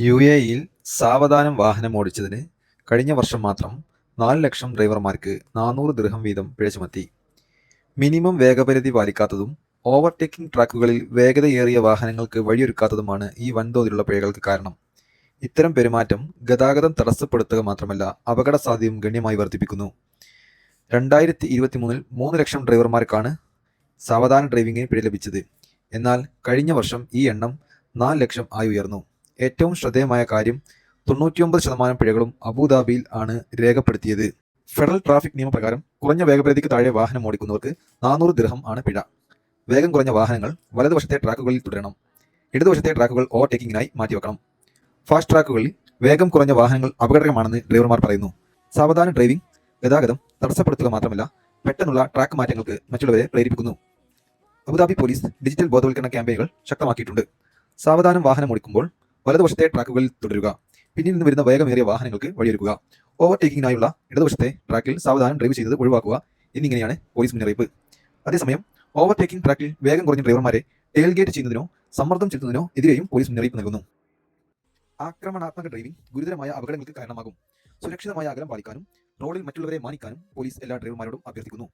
U A ഇയിൽ സാവധാനം വാഹനം ഓടിച്ചതിന് കഴിഞ്ഞ വർഷം മാത്രം നാല് ലക്ഷം ഡ്രൈവർമാർക്ക് നാനൂറ് ദൃഹം വീതം പിഴ ചുമത്തി മിനിമം വേഗപരിധി പാലിക്കാത്തതും ഓവർടേക്കിംഗ് ട്രാക്കുകളിൽ വേഗതയേറിയ വാഹനങ്ങൾക്ക് വഴിയൊരുക്കാത്തതുമാണ് ഈ വൻതോതിലുള്ള പിഴകൾക്ക് കാരണം. ഇത്തരം പെരുമാറ്റം ഗതാഗതം തടസ്സപ്പെടുത്തുക മാത്രമല്ല അപകട സാധ്യതയും ഗണ്യമായി വർദ്ധിപ്പിക്കുന്നു. രണ്ടായിരത്തി ഇരുപത്തി മൂന്നിൽ മൂന്ന് ലക്ഷം ഡ്രൈവർമാർക്കാണ് സാവധാന ഡ്രൈവിംഗിന് പിഴ ലഭിച്ചത്. എന്നാൽ കഴിഞ്ഞ വർഷം ഈ എണ്ണം നാല് ലക്ഷം ആയി ഉയർന്നു. ഏറ്റവും ശ്രദ്ധേയമായ കാര്യം തൊണ്ണൂറ്റിയൊമ്പത് ശതമാനം പിഴകളും അബുദാബിയിൽ ആണ് രേഖപ്പെടുത്തിയത്. ഫെഡറൽ ട്രാഫിക് നിയമപ്രകാരം കുറഞ്ഞ വേഗപരിധിക്ക് താഴെ വാഹനം ഓടിക്കുന്നവർക്ക് നാനൂറ് ദിർഹം ആണ് പിഴ. വേഗം കുറഞ്ഞ വാഹനങ്ങൾ വലതുവശത്തെ ട്രാക്കുകളിൽ തുടരണം. ഇടതുവശത്തെ ട്രാക്കുകൾ ഓവർടേക്കിങ്ങിനായി മാറ്റിവെക്കണം. ഫാസ്റ്റ് ട്രാക്കുകളിൽ വേഗം കുറഞ്ഞ വാഹനങ്ങൾ അപകടകരമാണെന്ന് ഡ്രൈവർമാർ പറയുന്നു. സാവധാന ഡ്രൈവിംഗ് ഗതാഗതം തടസ്സപ്പെടുത്തുക മാത്രമല്ല പെട്ടെന്നുള്ള ട്രാക്ക് മാറ്റങ്ങൾക്ക് മറ്റുള്ളവരെ പ്രേരിപ്പിക്കുന്നു. അബുദാബി പോലീസ് ഡിജിറ്റൽ ബോധവൽക്കരണ ക്യാമ്പയിനുകൾ ശക്തമാക്കിയിട്ടുണ്ട്. സാവധാനം വാഹനം ഓടിക്കുമ്പോൾ വലതുവശത്തെ ട്രാക്കുകളിൽ തുടരുക. പിന്നിൽ നിന്ന് വരുന്ന വേഗമേറിയ വാഹനങ്ങൾക്ക് വഴിയൊരുക്കുക. ഓവർടേക്കിങ്ങിനായുള്ള ഇടതുവശത്തെ ട്രാക്കിൽ സാവധാനം ഡ്രൈവ് ചെയ്തത് ഒഴിവാക്കുക എന്നിങ്ങനെയാണ് പോലീസ് മുന്നറിയിപ്പ്. അതേസമയം ഓവർടേക്കിംഗ് ട്രാക്കിൽ വേഗം കുറഞ്ഞ ഡ്രൈവർമാരെ ടേൽഗേറ്റ് ചെയ്യുന്നതിനോ സമ്മർദ്ദം ചെലുത്തുന്നതിനോ എതിരെയും പോലീസ് മുന്നറിയിപ്പ് നൽകുന്നു. ആക്രമണാത്മക ഡ്രൈവിംഗ് ഗുരുതരമായ അപകടങ്ങൾക്ക് കാരണമാകും. സുരക്ഷിതമായ അകലം പാലിക്കാനും റോഡിൽ മറ്റുള്ളവരെ മാനിക്കാനും പോലീസ് എല്ലാ ഡ്രൈവർമാരോടും അഭ്യർത്ഥിക്കുന്നു.